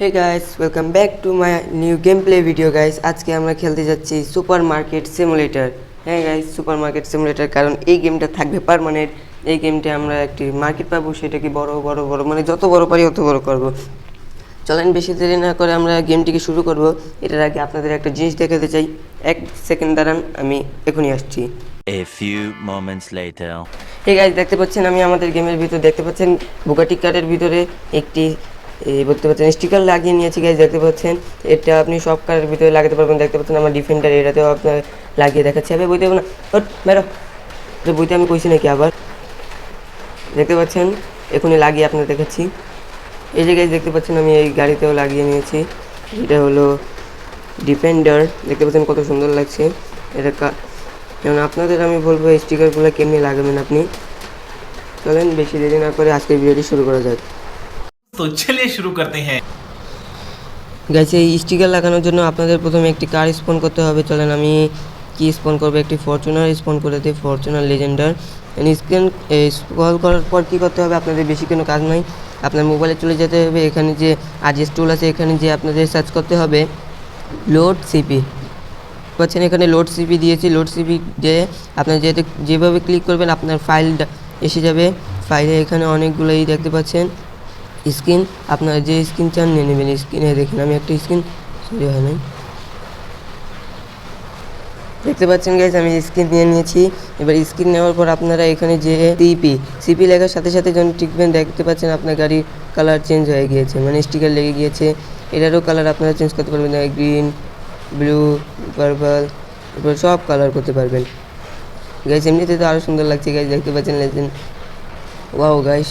Hey guys welcome back to my new game play video guys আজকে আমরা খেলতে যাচ্ছি সুপার মার্কেট সিমুলেটর। হ্যাঁ গাইস সুপার মার্কেট সিমুলেটর কারণ এই গেমটা থাকবে পারমানেন্ট এই গেমটা আমরা একটি মার্কেট পাবো সেটাকে বড় বড় বড় মানে যত বড় পারি অত বড় করব। চলেন বেশি দেরি না করে আমরা গেমটিকে শুরু করব। এটার আগে আপনাদের একটা জিনিস দেখাতে চাই। এক সেকেন্ড দাঁড়ান আমি এখনই আসছি। A few moments later. এই গাইজ দেখতে পাচ্ছেন আমি আমাদের গেমের ভিতর দেখতে পাচ্ছেন বুগাটি কার্ডের ভিতরে একটি এই বলতে পারছেন? স্টিকার লাগিয়ে নিয়েছি গাইজ দেখতে পাচ্ছেন? এটা আপনি সব কারের ভিতরে লাগাতে পারবেন। দেখতে পাচ্ছেন আমার ডিফেন্ডার এটাতেও আপনার লাগিয়ে দেখাচ্ছি। হবে বইতে না। বেরো তো বইতে আমি কইছি নাকি আবার? দেখতে পাচ্ছেন? এখনই লাগিয়ে আপনার দেখাচ্ছি। এই যে গাইজ দেখতে পাচ্ছেন, আমি এই গাড়িতেও লাগিয়ে নিয়েছি। এটা হলো ডিফেন্ডার দেখতে পাচ্ছেন কত সুন্দর লাগছে। এটা যেমন আপনাদের, আমি বলব, এই স্টিকারগুলো কেমনি লাগাবেন আপনি? চলেন, বেশি দেরি না করে আজকের ভিডিওটি শুরু করা যাক। তো চলিए শুরু করতে হ্যাঁ। গাইছে এই স্টিকার লাগানোর জন্য আপনাদের প্রথমে একটি কার স্পন করতে হবে। চলেন, আমি কি স্পন করব? একটি ফরচুনার স্পন করে দিই ফরচুনার লেজেন্ডার স্ক্রিন স্ক্রল করার পর কী করতে হবে? আপনাদের বেশি কোনো কাজ নাই। আপনার মোবাইলে চলে যেতে হবে। এখানে যে আরজিএস টুল আছে, এখানে যে আপনাদের সার্চ করতে হবে লোড সিপি পাচ্ছেন, এখানে লোড সিপি দিয়েছি। লোড সিপি দিয়ে আপনার যেহেতু, যেভাবে ক্লিক করবেন, আপনার ফাইলটা এসে যাবে। ফাইলে এখানে অনেকগুলোই দেখতে পাচ্ছেন। স্ক্রিন আপনার যে স্ক্রিন চান নিয়ে নেবেন স্ক্রিনে দেখেন, আমি একটা স্ক্রিন সরি হয় নাই। দেখতে পাচ্ছেন গাইজ আমি স্ক্রিন নিয়ে নিয়েছি। এবার স্ক্রিন নেওয়ার পর আপনারা এখানে যে সিপি সিপি লেখার সাথে সাথে যখন টিকবেন, দেখতে পাচ্ছেন আপনার গাড়ির কালার চেঞ্জ হয়ে গিয়েছে মানে স্টিকার লেগে গিয়েছে। এটারও কালার আপনারা চেঞ্জ করতে পারবেন গ্রিন ব্লু পার্পল এরপর সব কালার করতে পারবেন। গাইজ এমনিতে তো আরও সুন্দর লাগছে গাইজ দেখতে পাচ্ছেন, লেজেন্ড। ওয়াও গাইস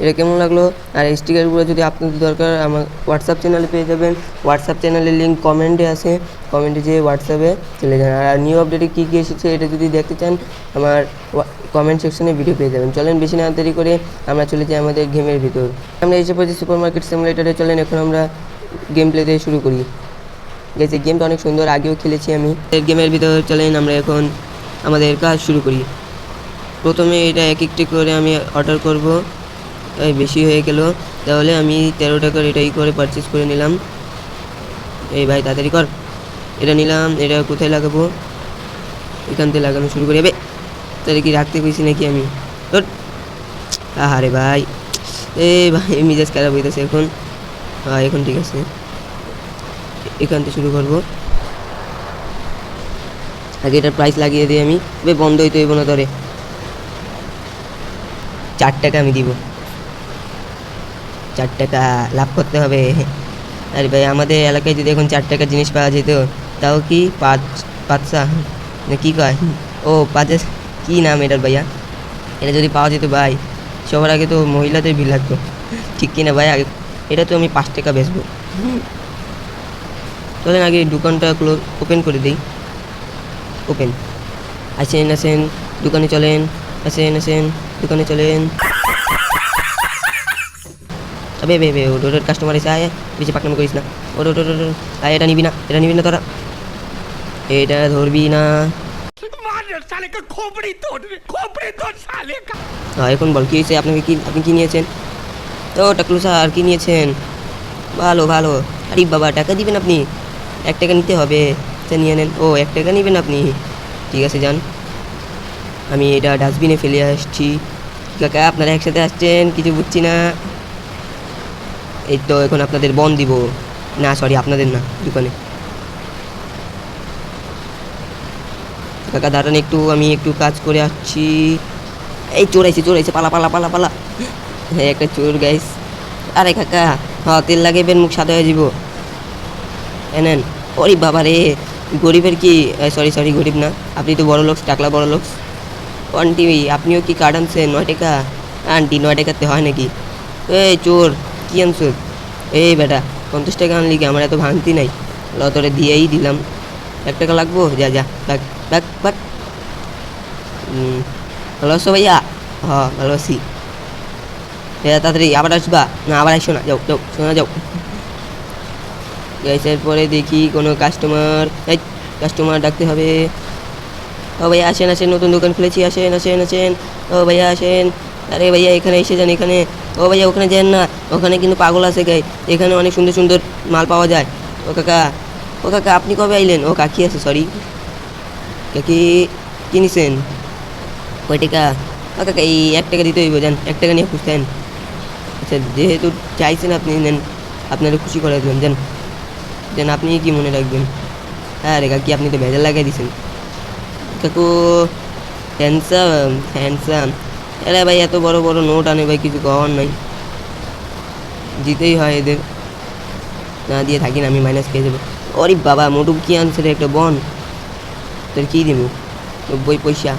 এটা কেমন লাগল? আর এই স্টিকারগুলো যদি আপনাদের দরকার, আমার হোয়াটসঅ্যাপ চ্যানেলে পেয়ে যাবেন। হোয়াটসঅ্যাপ চ্যানেলের লিঙ্ক কমেন্টে আছে। কমেন্টে যেয়ে হোয়াটসঅ্যাপে চলে যান। আর নিউ আপডেটে কী কী এসেছে এটা যদি দেখতে চান, আমার কমেন্ট সেকশনে ভিডিও পেয়ে যাবেন। চলেন বেশি না দেরি করে আমরা চলে যাই আমাদের গেমের ভিতর। আমরা এসে পড়েছি সুপার মার্কেট সিমুলেটারে চলেন এখন আমরা গেম প্লে দিয়ে শুরু করি। গেছে গেমটা অনেক সুন্দর। আগেও খেলেছি আমি। এই গেমের ভিতরে চলেন আমরা এখন আমাদের কাজ শুরু করি। প্রথমে এটা এক একটি করে আমি অর্ডার করব। বেশি হয়ে গেল, তাহলে আমি তেরো টাকার এটাই করে পারচেস করে নিলাম। এই ভাই, তাড়াতাড়ি কর। এটা নিলাম, এটা কোথায় লাগাবো? এখান থেকে লাগানো শুরু করি। তাহলে কি রাখতে পেয়েছি নাকি আমি? তোর আহারে ভাই। এ ভাই, মিজাজ খারাপ হইতেছে এখন। হ্যাঁ এখন ঠিক আছে। এখান থেকে শুরু করব। আগে এটার প্রাইস লাগিয়ে দিই আমি। বন্ধ হইতে হইব না ধরে চার টাকা আমি দিব। চার টাকা লাভ করতে হবে। আরে ভাই, আমাদের এলাকায় যদি এখন চার টাকার জিনিস পাওয়া যেত, তাও কি পাঁচ, পাঁচশা? কী কয়? ও পাঁচ কী নাম এটার ভাইয়া? এটা যদি পাওয়া যেত ভাই, সবার আগে তো মহিলাদের ভিড় লাগতো। ঠিক কিনা ভাই? আগে, এটা তো আমি পাঁচ টাকা বেচবো। চলেন আগে দোকানটা ক্লোজ ওপেন করে দিই। ওপেন। আসেন আসেন, দোকানে চলেন। আসেন আসেন, দোকানে চলেন। তবে বে বে ওর কাস্টমার এসে আয় বেশি পাকনামি করিস না ওর ওর ওর আয় এটা নিবি না এটা নিবি না তোরা এটা ধরবি না এখন বল কী হয়েছে আপনাকে কি আপনি কি নিয়েছেন ও টাকলু স্যার কী নিয়েছেন ভালো ভালো আরে বাবা টাকা দিবেন আপনি এক টাকা নিতে হবে আচ্ছা নিয়ে নেন ও এক টাকা নেবেন আপনি ঠিক আছে যান আমি এটা ডাস্টবিনে ফেলে আসছি কাকা আপনারা একসাথে আসছেন কিছু বুঝছি না এই তো এখন আপনাদের বন দিব। না সরি আপনাদের না দোকানে কাকা দাঁড়ান একটু, আমি একটু কাজ করে আসছি। এই চোর আইছে চোর আইছে, পালা পালা পালা পালা। হ্যাঁ একটা চোর গাইস আরে কাকা হ্যাঁ তেল লাগাইবেন, মুখ সাদা হয়ে যাব এনেন ওরে বাবা রে, গরিবের কি সরি সরি গরিব না। আপনি তো বড় লোক, টাকলা বড় লোক। আন্টি, আপনিও কি কার্ড আনছেন? নয় টাকা। আন্টি, নয় টাকাতে হয় নাকি? এই চোর কি আনছো? এই বেটা পঞ্চাশ টাকা আনলি কি? আমার এত ভাঙতি নাই। লতরে দিয়েই দিলাম। এক টাকা লাগবো? যা যা বাক বাক। হুম, ভালো আছো ভাইয়া? হ্যাঁ ভালো তাড়াতাড়ি আবার আসবা? না আবার আসো না। যাও যাও শোনা যাও। গ্যাসের পরে দেখি কোনো কাস্টমার এই কাস্টমার ডাকতে হবে। ও ভাইয়া আসেন আসেন নতুন দোকান খুলেছি। আসেন আসেন আসেন। ও ভাইয়া আসেন। আরে ভাইয়া এখানে এসে যান এখানে। ও ভাইয়া, ওখানে যান না। ওখানে কিন্তু পাগল আছে গাই। এখানে অনেক সুন্দর সুন্দর মাল পাওয়া যায়। ও কাকা ও কাকা, আপনি কবে আইলেন? ও কাকি আছে সরি কাকি কিনেছেন কয় টাকা? ও কাকা, এই এক টাকা দিতে হইব, যান। এক টাকা নিয়ে খুঁজতেন আচ্ছা যেহেতু চাইছেন আপনি, নেন। আপনারা খুশি করে দেবেন যান। যেন, আপনি কি মনে রাখবেন? হ্যাঁ রে কাকি, আপনি তো ভেজাল লাগাই দিয়েছেন কাকু হ্যান্ডসাম হ্যান্ডসাম এরা ভাই, এত বড় বড় নোট আনে ভাই, কিছু কওয়ার নাই। জিতেই হয় এদের। না দিয়ে থাকি না, আমি মাইনাস খেয়ে যাব। ওরে বাবা, মোটু কি আনছে রে একটা বন? তোর কী দিব নব্বই পয়সা।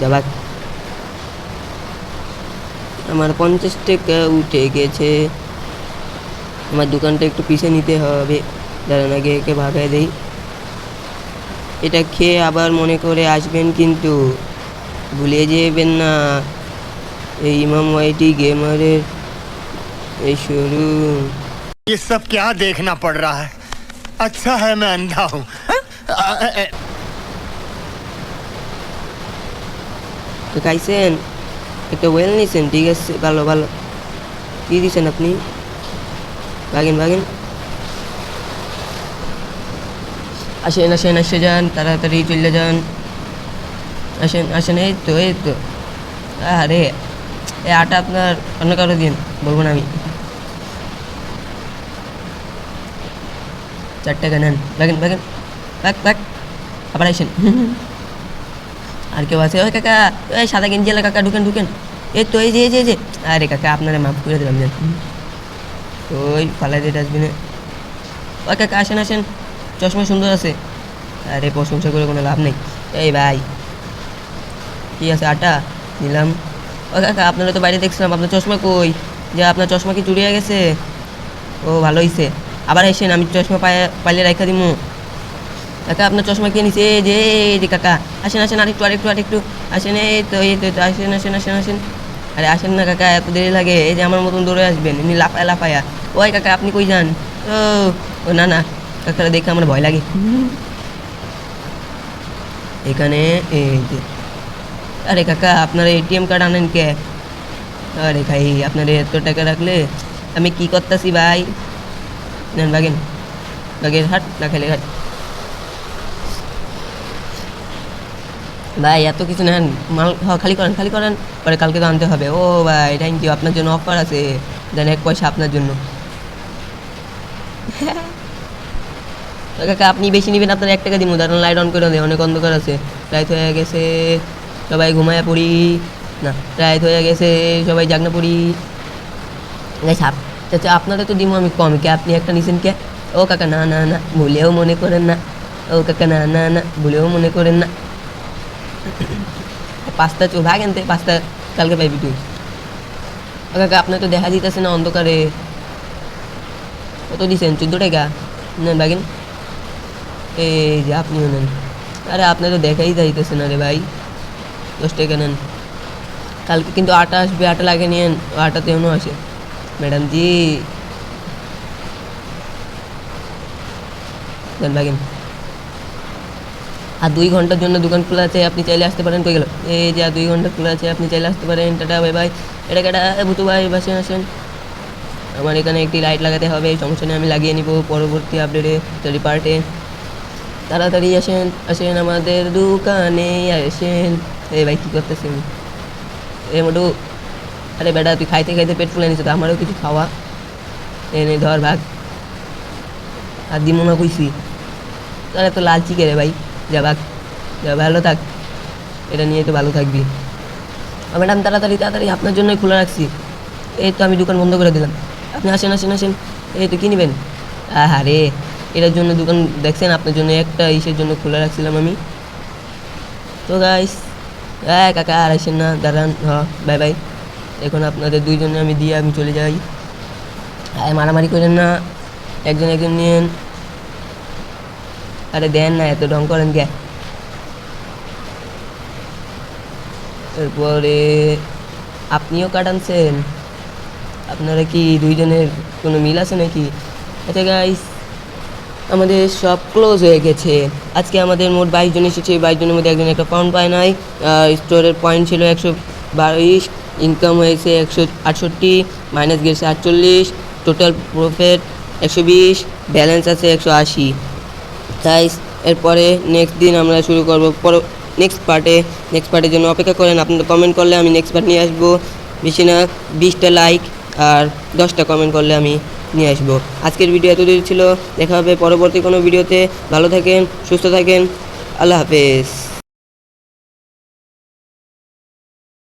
যাবাক আমার পঞ্চাশ টাকা উঠে গেছে। আমার দোকানটা একটু পিছিয়ে নিতে হবে। দাঁড়ান, আগে একে ভাগায় দেই। এটা খেয়ে আবার মনে করে আসবেন কিন্তু ভুলে যাবেন না এই ইমাম ওয়াইটি গেমারের এই শোরুম ये सब क्या देखना पड़ रहा है अच्छा है मैं अंधा हूँ তো খাইছেন একটা ওয়েল নিছেন ঠিক আছে ভালো ভালো কী দিছেন আপনি ভাগেন ভাগেন আসেন আসেন, আসে যান, তাড়াতাড়ি চলে যান। আসেন আসেন, এই তো এই তো। আরে, এই আটা আপনার অন্য কারও দিন, বলব না আমি। চার টাকা ভাগ ভাগ আবার আসেন। আর কেউ আছে? ওই কাকা, ওই সাদা গেঞ্জি এলা কাকা, ঢুকেন ঢুকেন। এই তো, এই যে এই যে আরে কাকা, আপনারা মাফ করে দিলাম জান ওই ফালাই দিয়ে ডাস্টবিনে। ওই কাকা, আসেন আসেন। চশমা সুন্দর আছে। আরে প্রশংসা করে কোনো লাভ নেই। এই ভাই কি আছে আটা? নিলাম। ও কাকা আপনারা তো বাইরে দেখছিলাম আপনার চশমা কই? যে আপনার চশমা কি চুরিয়ে গেছে? ও ভালো হয়েছে আবার এসেন আমি চশমা পায়ে পাইলে রাখা দিমু। কাকা আপনার চশমা কে নিছে। এই যে এই যে কাকা আসেন আসেন আরেকটু আরেকটু আরেকটু। আসেন এই তো এই তো এই তো, আসেন আসেন আসেন আসেন। আরে আসেন না কাকা এত দেরি লাগে। এই যে আমার মতন দৌড়ে আসবেন এমনি লাফায় লাফায়া। ওই কাকা আপনি কই যান? ও ও না না। কাকারা দেখে আমার ভয় লাগে। এখানে এই আরে কাকা, আপনার এটিএম কার্ড আনেন কে? আরে ভাই, আপনার এত টাকা রাখলে আমি কি করতেছি ভাই? নেন বাগেন, বাগের হাট না খেলে হাট। ভাই, এত কিছু নেন, মাল খালি করেন খালি করেন, পরে কালকে তো আনতে হবে। ও ভাই থ্যাংক ইউ আপনার জন্য অফার আছে। দেন এক পয়সা আপনার জন্য। কাকা, আপনি বেশি নেবেন, আপনার এক টাকা দিব দাঁড়ান লাইট অন করে দেয় অনেক অন্ধকার আছে। রাইত হয়ে গেছে, সবাই ঘুমায় পড়ি। না রাইত হয়ে গেছে, সবাই জাগনা পড়ি। গাইস আপ চাচা আপনারা তো দিব আমি কম, কে আপনি একটা নিছেন কে? ও কাকা, না না না, ভুলেও মনে করেন না। ও কাকা, না না না, ভুলেও মনে করেন না। পাঁচটা চো ভাগ আনতে পাঁচটা কালকে পাইবি তুই। ও কাকা, আপনার তো দেখা দিতেছে না অন্ধকারে। কত দিছেন? চোদ্দ টাকা? নেন বাগেন। এই যে আপনিও নেন আরে আপনার তো দেখাই যাইতেছে না রে ভাই। দশ টাকা নেন কালকে কিন্তু আটা আসবে, আটা লাগে নিয়েন আটা তো এমনও আসে। ম্যাডাম জি। বাগেন আর দুই ঘণ্টার জন্য দোকান খোলা আছে, আপনি চাইলে আসতে পারেন। কই গেল? এই যে আর দুই ঘণ্টা খোলা আছে, আপনি চাইলে আসতে পারেন। Tata, bye bye. এটা কেটা ভুতু ভাই বাসেন আসেন। আমার এখানে একটি লাইট লাগাতে হবে, সমস্যা নেই, আমি লাগিয়ে নিব। পরবর্তী আপডেটে স্টাডি পার্টে। তাড়াতাড়ি আসেন আসেন আমাদের দোকানে, আসেন। এ ভাই, কী করতেছেন এ মোটু, আরে বেটা, তুই খাইতে খাইতে পেট ফুলে নিচ্ছে তো আমারও কিছু খাওয়া। এনে ধর ভাগ। আর দিমো না কইছি। তাহলে তো লালচি কে রে ভাই? যা ভাগ, যা ভালো থাক। এটা নিয়ে তো ভালো থাকবি। ম্যাডাম, তাড়াতাড়ি তাড়াতাড়ি, আপনার জন্যই খোলা রাখছি। এই তো আমি দোকান বন্ধ করে দিলাম। আপনি আসেন আসেন আসেন। এই তো কী নেবেন? হ্যাঁ রে এটার জন্য দোকান, দেখছেন আপনার জন্য একটা ইসের জন্য খোলা রাখছিলাম আমি। তো গাইস হ্যাঁ কাকা আর আসেন না, দাঁড়ান, হ বাই বাই এখন আপনাদের দুইজনে আমি দিয়ে আমি চলে যাই। হ্যাঁ মারামারি করেন না, একজন একজন নিয়েন। আরে দেন না, এত ঢং করেন কে? এরপরে আপনিও কাটানছেন। আপনারা কি দুইজনের কোনো মিল আছে নাকি? আচ্ছা গাইস আমাদের সব ক্লোজ হয়ে গেছে। আজকে আমাদের মোট বাইশ জন এসেছে বাইশ জনের মধ্যে একজন একটা পাউন্ড পায় নাই। স্টোরের পয়েন্ট ছিল একশো বাইশ ইনকাম হয়েছে একশো আটষট্টি মাইনাস গেছে আটচল্লিশ টোটাল প্রফিট একশো বিশ ব্যালেন্স আছে একশো আশি। তাই এরপরে নেক্সট দিন আমরা শুরু করব পর নেক্সট পার্টে নেক্সট পার্টের জন্য অপেক্ষা করেন আপনারা কমেন্ট করলে আমি নেক্সট পার্ট নিয়ে আসব। বেশি না, বিশটা লাইক আর দশটা কমেন্ট করলে আমি নিয়ে আসব। আজকের ভিডিও এতদূর ছিল। দেখা হবে পরবর্তী কোনো ভিডিওতে ভালো থাকেন, সুস্থ থাকেন। আল্লাহ হাফেজ।